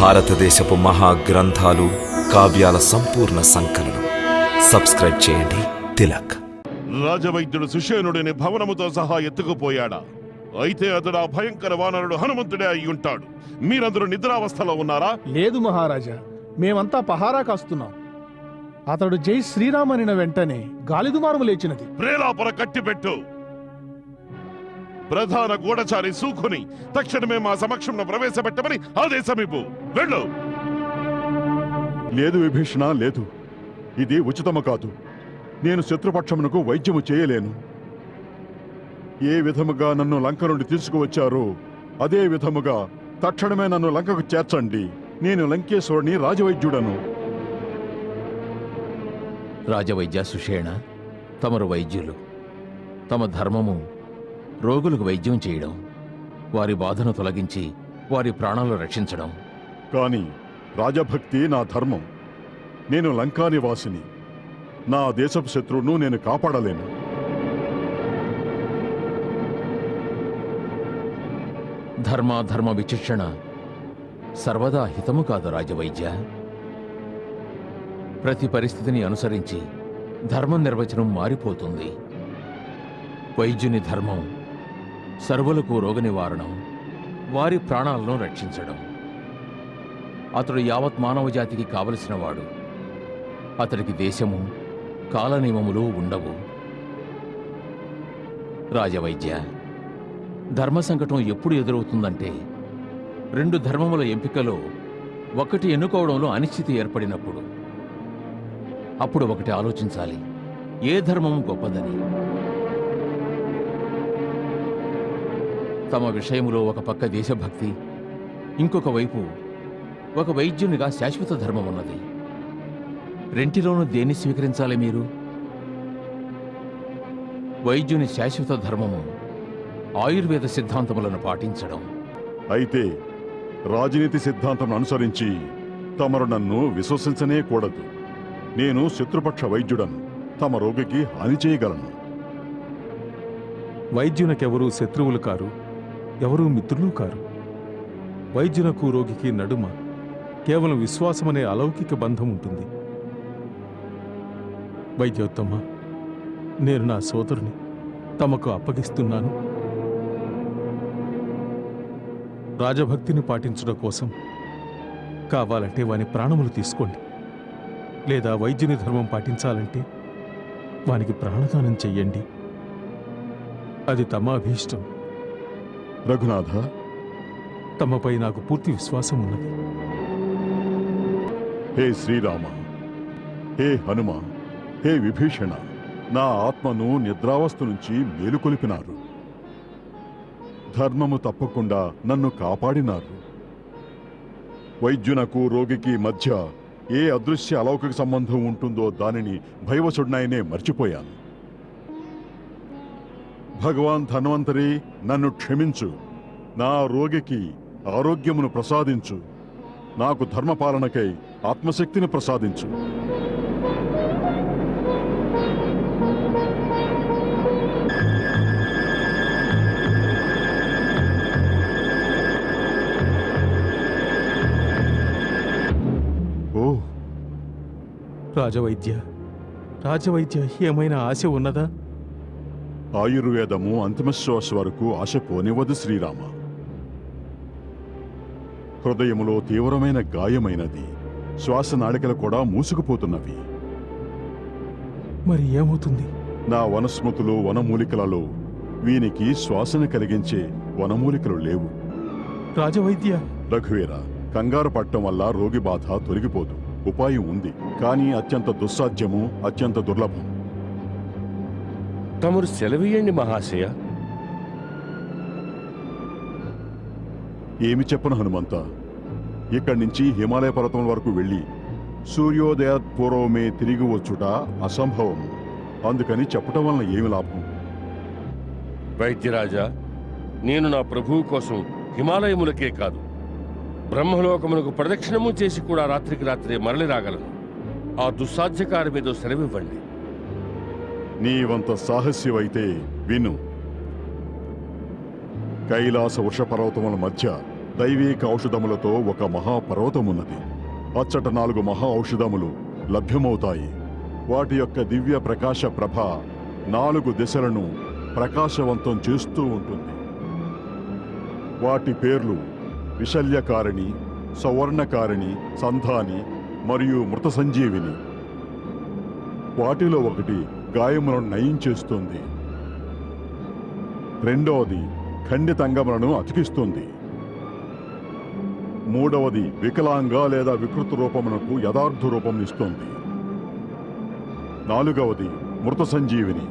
భారతదేశపు మహా గ్రంథాలు కావ్యాల సంపూర్ణ సంకలనం. సబ్స్క్రైబ్ చేయండి. తిలక్. రాజవైద్యుడు సుషేనుడిని భవనముతో సహా ఎత్తుకుపోయాడా? అయితే అతడు ఆ భయంకర వానరుడు హనుమంతుడే అయి ఉంటాడు మీరందరూ నిద్రావస్థలో ఉన్నారా? లేదు మహారాజా మేమంతా పహారా కాస్తున్నాం. అతడు జై శ్రీరామనిన వెంటనే గాలిదుమారము లేచినది. ప్రేలాపర కట్టిపెట్టు. ప్రధాన గూఢచారి సూకుని తక్షణమే మా సమక్షంలో ప్రవేశపెట్టమని ఆదేశమివ్వు. వెళ్ళు. లేదు విభీషణ లేదు. ఇది ఉచితము కాదు. నేను శత్రుపక్షమునకు వైద్యము చేయలేను. ఏ విధముగా నన్ను లంక నుండి తీసుకువచ్చారో అదే విధముగా తక్షణమే నన్ను లంకకు చేర్చండి. నేను లంకేశ్వరుని రాజవైద్యుడను. రాజవైద్య సుషేణ తమరు వైద్యులు తమ ధర్మము రోగులకు వైద్యం చేయడం వారి బాధను తొలగించి వారి ప్రాణాలు రక్షించడం. కాని రాజభక్తి నా ధర్మం. నేను లంకా నివాసిని. నా దేశపు శత్రువును నేను కాపాడలేను. ధర్మాధర్మ విచక్షణ సర్వదా హితము కాదు రాజవైద్య. ప్రతి పరిస్థితిని అనుసరించి ధర్మం నిర్వచనం మారిపోతుంది. వైద్యుని ధర్మం సర్వులకు రోగ నివారణం వారి ప్రాణాలను రక్షించడం. అతడు యావత్ మానవ జాతికి కావలసినవాడు అతడికి దేశము కాలనియమములు ఉండవు. రాజవైద్య ధర్మ సంకటం ఎప్పుడు ఎదురవుతుందంటే రెండు ధర్మముల ఎంపికలో ఒకటి ఎన్నుకోవడంలో అనిశ్చితి ఏర్పడినప్పుడు. అప్పుడు ఒకటి ఆలోచించాలి ఏ ధర్మము గొప్పదని. తమ విషయములో ఒక పక్క దేశభక్తి ఇంకొక వైపు ఒక వైద్యునిగా శాశ్వత ధర్మం ఉన్నది. రెంటిలోనూ దేన్ని స్వీకరించాలి మీరు? వైద్యుని శాశ్వత ధర్మము ఆయుర్వేద సిద్ధాంతములను పాటించడం. అయితే రాజనీతి సిద్ధాంతం అనుసరించి తమరు నన్ను విశ్వసించనే కూడదు. నేను శత్రుపక్ష వైద్యుడను తమ రోగికి హాని చేయగలను. వైద్యునకెవరూ శత్రువులు కారు. ఎవరూ మిత్రులు కారు. వైద్యునకు రోగికి నడుమ కేవలం విశ్వాసమనే అలౌకిక బంధం ఉంటుంది. వైద్యోత్తమ్మ నేను నా సోదరుని తమకు అప్పగిస్తున్నాను. రాజభక్తిని పాటించడం కోసం కావాలంటే వాని ప్రాణములు తీసుకోండి. లేదా వైద్యుని ధర్మం పాటించాలంటే వానికి ప్రాణదానం చెయ్యండి. అది తమ అభీష్టం. రఘునాథ. తమపై నాకు పూర్తి విశ్వాసం ఉన్నది. హే శ్రీరామ హే హనుమ హే విభీషణ నా ఆత్మను నిద్రావస్థ నుంచి మేలుకొలిపినారు ధర్మము తప్పకుండా నన్ను కాపాడినారు. వైద్యునకు రోగికి మధ్య ఏ అదృశ్య అలౌకిక సంబంధం ఉంటుందో దానిని భైవసుడినైనే మర్చిపోయాను. భగవాన్ ధన్వంతరి నన్ను క్షమించు. నా రోగికి ఆరోగ్యమును ప్రసాదించు. నాకు ధర్మపాలనకై ఆత్మశక్తిని ప్రసాదించు. ఓ రాజవైద్య రాజవైద్య ఏమైనా ఆశ ఉన్నదా? ఆయుర్వేదము అంతిమ శ్వాస వరకు ఆశ పోనివ్వదు శ్రీరామ. హృదయములో తీవ్రమైన గాయమైనది. శ్వాస నాళికలు కూడా మూసుకుపోతున్నవి. మరి ఏమవుతుంది? నా వనస్మృతులు వనమూలికలలో వీనికి శ్వాసను కలిగించే వనమూలికలు లేవు. రాజవైద్య. రఘువీర కంగారు పట్టడం వల్ల రోగి బాధ తొలగిపోదు. ఉపాయం ఉంది. కానీ అత్యంత దుస్సాధ్యము అత్యంత దుర్లభం. తమరు సెలవీయండి మహాశయ. ఏమి చెప్పను హనుమంత? ఇక్కడి నుంచి హిమాలయ పర్వతం వరకు వెళ్ళి సూర్యోదయ పూర్వమే తిరిగి వచ్చుట అసంభవం. అందుకని చెప్పటం వలన ఏమి లాభం? వైద్యరాజా నేను నా ప్రభువు కోసం హిమాలయములకే కాదు బ్రహ్మలోకమునకు ప్రదక్షిణము చేసి కూడా రాత్రికి రాత్రే మరలి రాగలను. ఆ దుస్సాధ్యకారి మీద సెలవివ్వండి. నీవంత సాహస్యమైతే విను. కైలాస వృషపర్వతముల మధ్య దైవీక ఔషధములతో ఒక మహాపర్వతమున్నది. అచ్చట నాలుగు మహా ఔషధములు లభ్యమవుతాయి. వాటి యొక్క దివ్య ప్రకాశ ప్రభ నాలుగు దిశలను ప్రకాశవంతం చేస్తూ ఉంటుంది. వాటి పేర్లు విశల్యకారిణి సవర్ణకారిణి సంధాని మరియు మృత సంజీవిని వాటిలో ఒకటి గాయములను నయం చేస్తుంది. రెండవది ఖండితంగములను అతికిస్తుంది. మూడవది వికలాంగ లేదా వికృత రూపమునకు యథార్థ రూపం ఇస్తుంది. నాలుగవది మృత సంజీవిని.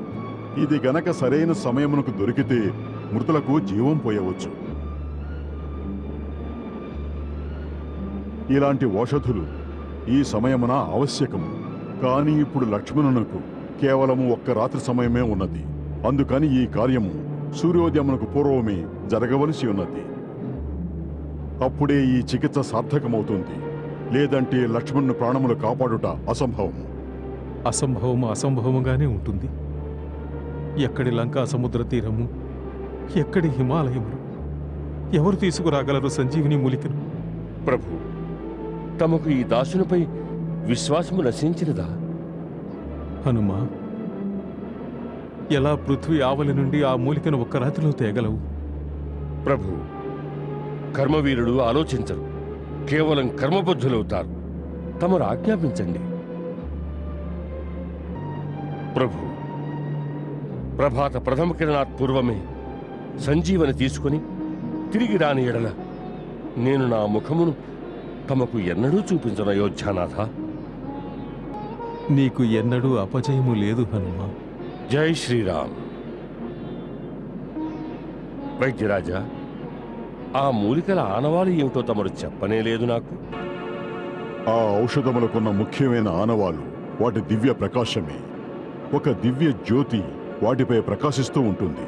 ఇది గనక సరైన సమయమునకు దొరికితే మృతులకు జీవం పోయవచ్చు. ఇలాంటి ఔషధులు ఈ సమయమున ఆవశ్యకము. కానీ ఇప్పుడు లక్ష్మణునకు కేవలము ఒక్క రాత్రి సమయమే ఉన్నది. అందుకని ఈ కార్యము సూర్యోదయమునకు పూర్వమే జరగవలసి ఉన్నది. అప్పుడే ఈ చికిత్స సార్థకమవుతుంది. లేదంటే లక్ష్మణుని ప్రాణములు కాపాడుట అసంభవము. అసంభవము అసంభవముగానే ఉంటుంది. ఎక్కడి లంకా సముద్ర తీరము ఎక్కడి హిమాలయములు ఎవరు తీసుకురాగలరు సంజీవిని మూలికను? ప్రభు తమకు ఈ దాసునిపై విశ్వాసము నశించినదా? హనుమా ఎలా పృథ్వీ ఆవలి నుండి ఆ మూలికను ఒక్క రాత్రిలో తేగలవు? ప్రభు కర్మవీరుడు ఆలోచించరు. కేవలం కర్మబద్ధులవుతారు. తమరు ఆజ్ఞాపించండి. ప్రభు ప్రభాత ప్రథమ కిరణాత్ పూర్వమే సంజీవని తీసుకుని తిరిగి రాని ఎడల నేను నా ముఖమును తమకు ఎన్నడూ చూపించను అయోధ్యానాథ నీకు ఎన్నడూ అపజయము లేదు హనుమా. జై శ్రీరామ్. వైద్యరాజా ఆ మూలికల ఆనవాలు ఏమిటో తమరు చెప్పనే లేదు నాకు. ఆ ఔషధములకున్న ముఖ్యమైన ఆనవాలు వాటి దివ్య ప్రకాశమే. ఒక దివ్య జ్యోతి వాటిపై ప్రకాశిస్తూ ఉంటుంది.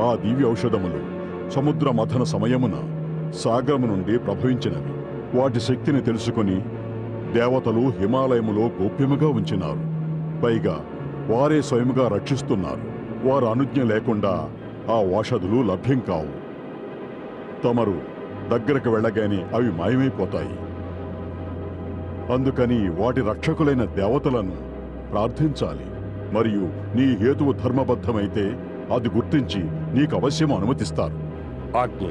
ఆ దివ్య ఔషధములు సముద్ర మథన సమయమున సాగరము నుండి ప్రభవించినవి. వాటి శక్తిని తెలుసుకుని దేవతలు హిమాలయములో గోప్యముగా ఉంచినారు. పైగా వారే స్వయముగా రక్షిస్తున్నారు. వారు అనుజ్ఞ లేకుండా ఆ ఔషధులు లభ్యం కావు. తమరు దగ్గరకు వెళ్ళగానే అవి మాయమైపోతాయి. అందుకని వాటి రక్షకులైన దేవతలను ప్రార్థించాలి. మరియు నీ హేతువు ధర్మబద్ధమైతే అది గుర్తించి నీకు అవశ్యం అనుమతిస్తారు. ఆజ్ఞ.